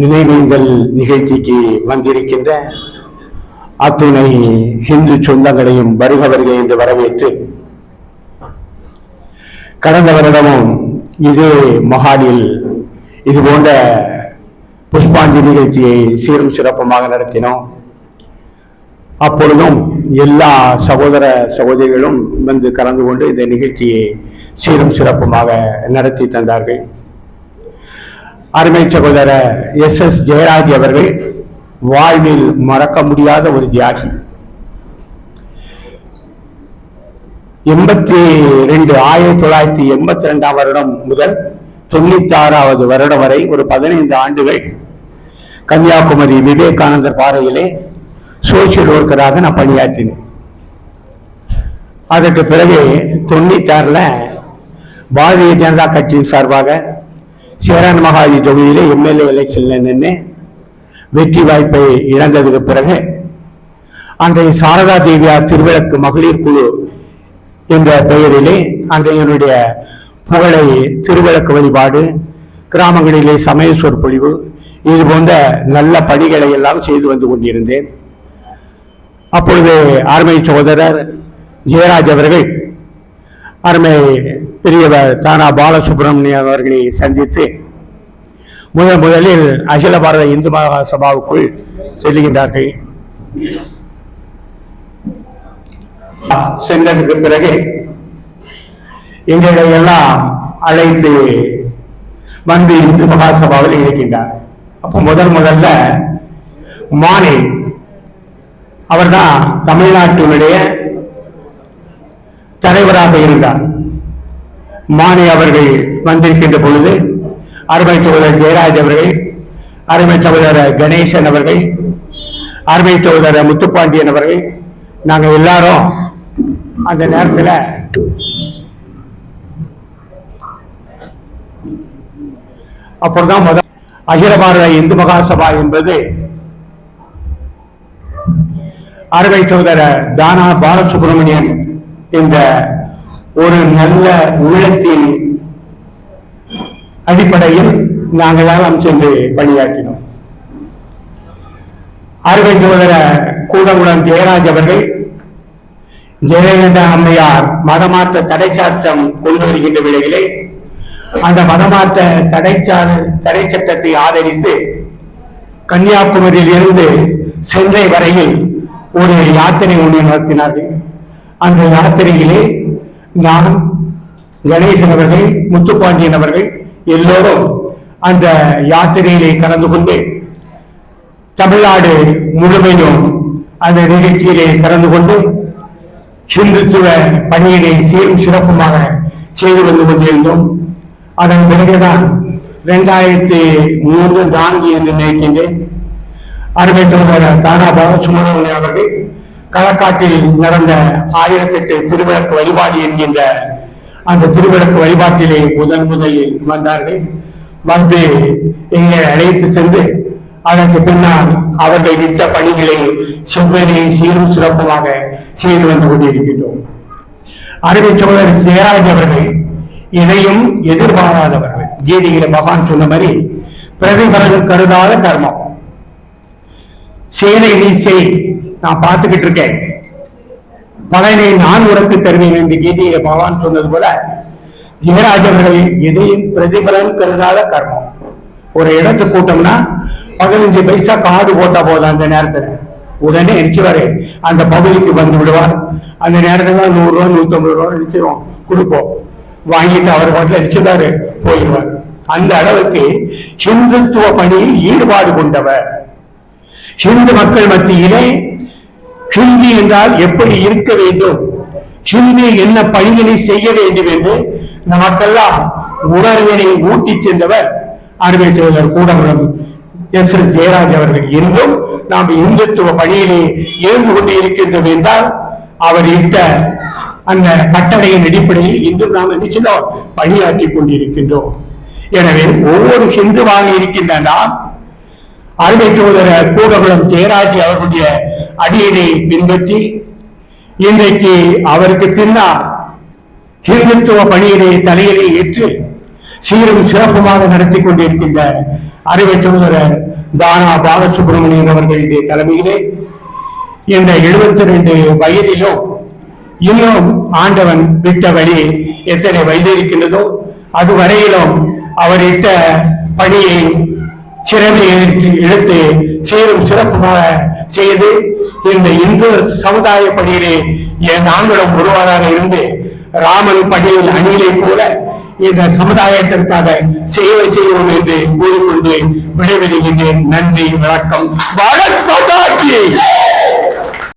நினைவேந்தல் நிகழ்ச்சிக்கு வந்திருக்கின்ற அத்துணை இந்து சொந்தங்களையும் வருக வருக என்று வரவேற்று கடந்த வருடமும் இதே மகாலில் இது போன்ற புஷ்பாஞ்சலி நிகழ்ச்சியை சீரும் சிறப்புமாக நடத்தினோம். அப்பொழுதும் எல்லா சகோதர சகோதரிகளும் வந்து கலந்து கொண்டு இந்த நிகழ்ச்சியை சீரும் சிறப்புமாக நடத்தி தந்தார்கள். அருமை சகோதர எஸ் எஸ் ஜெயராஜ் அவர்கள் வாழ்வில் மறக்க முடியாத ஒரு தியாகி. எண்பத்தி ரெண்டு ஆயிரத்தி தொள்ளாயிரத்தி எண்பத்தி ரெண்டாம் வருடம் முதல் தொண்ணூத்தி ஆறாவது வருடம் வரை ஒரு பதினைந்து ஆண்டுகள் கன்னியாகுமரி விவேகானந்தர் பாறையிலே சோசியல் ஒர்க்கராக நான் பணியாற்றினேன். அதற்கு பிறகு தொண்ணூத்தி ஆறுல பாரதிய ஜனதா கட்சியின் சார்பாக சேரன் மகாஜி தொகுதியிலே எம்எல்ஏ எலெக்ஷன்ல நின்று வெற்றி வாய்ப்பை இழந்ததுக்கு பிறகு அன்றைய சாரதா தேவியார் திருவிளக்கு மகளிர் குழு என்ற பெயரிலே அன்றையனுடைய புகழை திருவிளக்கு வழிபாடு கிராமங்களிலே சமய சொற்பொழிவு இது போன்ற நல்ல பணிகளை எல்லாம் செய்து வந்து கொண்டிருந்தேன். அப்பொழுது அருமை சகோதரர் ஜெயராஜ் அவர்கள் அருமை பெரியவர் தானா பாலசுப்ரமணியம் அவர்களை சந்தித்து முதன் முதலில் அகில பாரத இந்து மகா சபாவுக்குள் செல்லுகின்றார்கள் சென்றதுக்கு பிறகு எங்களை எல்லாம் அழைத்து வந்து இந்து மகாசபாவில் இருக்கின்றார். அப்போ முதல் முதல்ல மானே அவர்தான் தமிழ்நாட்டினுடைய தலைவராக இருந்தார். மானி அவர்கள் வந்திருக்கின்ற பொழுது அருமை சகோதரர் ஜெயராஜ் அவர்கள் அருமை சகோதரர் கணேசன் அவர்கள் அருமை சகோதரர் முத்துப்பாண்டியன் அவர்கள் நாங்கள் எல்லாரும் அந்த நேரத்துல அப்புறம்தான் முதல் அகில பாரத இந்து மகாசபா என்பது அருமை சகோதர தானா பாலசுப்ரமணியன் என்ற ஒரு நல்ல உள்ளத்தின் அடிப்படையில் நாங்களெல்லாம் சென்று பணியாற்றினோம். அருமை ஜோதர கூடமுடன் ஜெயராஜ் அவர்கள் ஜெயலலிதா அம்மையார் மதமாற்ற தடை சாட்டம் கொண்டு வருகின்ற வேளையிலே அந்த மதமாற்ற தடைச்சா தடை சட்டத்தை ஆதரித்து கன்னியாகுமரியில் இருந்து சென்னை வரையில் ஒரு யாத்திரை ஒன்று நடத்தினார்கள். அந்த யாத்திரையிலே நான் கணேசன் அவர்கள் முத்துப்பாண்டியன் அவர்கள் எல்லோரும் அந்த யாத்திரையிலே கலந்து கொண்டு தமிழ்நாடு முழுமையும் அந்த நிகழ்ச்சியிலே கலந்து கொண்டு சிந்துத்துவ பணியினை சீரும் சிறப்புமாக செய்து வந்து கொண்டிருந்தோம். அதன் பிறகுதான் இரண்டாயிரத்தி மூன்று நான்கு என்று நினைக்கின்றேன். அருமை தலைவர் தானா பாலசுப்ரமணியன் அவர்கள் களக்காட்டில் நடந்த ஆயிரத்தெட்டு திருவிளக்கு வழிபாடு என்கின்ற அந்த திருவிளக்கு வழிபாட்டிலே முதன் முதலில் வந்தார்கள். வந்து எங்களை அழைத்து சென்று அதற்கு பின்னால் அவர்கள் விட்ட பணிகளை செவ்வனே சீரும் சிறப்புமாக செய்து வந்து கொண்டிருக்கின்றோம். அருமை சோழர் ஜெயராஜ் அவர்கள் இதையும் எதிர்பாராதவர்கள். கீதையில பகவான் சொன்ன மாதிரி பிரதிபலன் கருதாத கர்மம். செயலை நீ செய் நான் பார்த்துக்கிட்டு இருக்கேன். பலனை நான் உனக்கு தருவேன் என்று கீதையில பகவான் சொன்னது போல ஜெயராஜ் எதையும் பிரதிபலன் கருதாத கர்மம். ஒரு இடத்து கூட்டம்னா பதினஞ்சு பைசா காடு போட்டா போதும் அந்த நேரத்துல. உடனே எரிச்சுவாரு. அந்த பகுதிக்கு வந்து விடுவார். அந்த நேரத்துல நூறு ரூபா நூத்தி ஐம்பது ரூபா எரிச்சிருவோம். கொடுப்போம். வாங்கிட்டு அவர் பாட்டில் எரிச்சுவாரு போயிடுவார். அந்த அளவுக்கு ஹிந்துத்துவ பணியில் ஈடுபாடு கொண்டவர். ஹிந்து மக்கள் மத்தியிலே ஹிந்தி என்றால் எப்படி இருக்க வேண்டும்? ஹிந்தி என்ன பணிகளை செய்ய வேண்டும் என்று நமக்கெல்லாம் உணர்வினை ஊட்டி சென்றவர் அருமை தோழர் கூடங்குளம் எஸ் எல் ஜெயராஜ் அவர்கள். இருந்தும் நாம் இந்துத்துவ பணியிலே இருந்து கொண்டு இருக்கின்றோம் என்றால் அவர் இட்ட அந்த கட்டளையின் அடிப்படையில் இன்றும் நாம் நிச்சயம் பணியாற்றி கொண்டிருக்கின்றோம். எனவே ஒவ்வொரு ஹிந்துவாக இருக்கின்ற நாம் அருமை சோதரர் கூடகுளம் ஜெயராஜ் அவர்களுடைய அடியினை பின்பற்றி இன்றைக்கு அவருக்கு பின்னால் ஹிந்துத்துவ பணியினை தலையிலே ஏற்று சீரும் சிறப்புமாக நடத்தி கொண்டிருக்கின்ற அறிவை சகோதரர் தானா பாலசுப்ரமணியன் அவர்களுடைய தலைமையிலே இந்த எழுபத்தி ரெண்டு வயதிலும் இன்னும் ஆண்டவன் விட்ட வழி எத்தனை வயது இருக்கின்றதோ அது வரையிலும் அவர் இட்ட பணியை சிறமையை இழுத்து சீரும் சிறப்புமாக செய்து இந்த இந்து சமுதாய பணியிலே என் நாங்களும் ஒருவராக இருந்து ராமன் பணியில் அணியிலே போல இந்த சமுதாயத்திற்காக சேவை செய்வோம் என்று கூறிக்கொண்டு விடைபெறுகின்றேன். நன்றி வணக்கம். வணக்கம்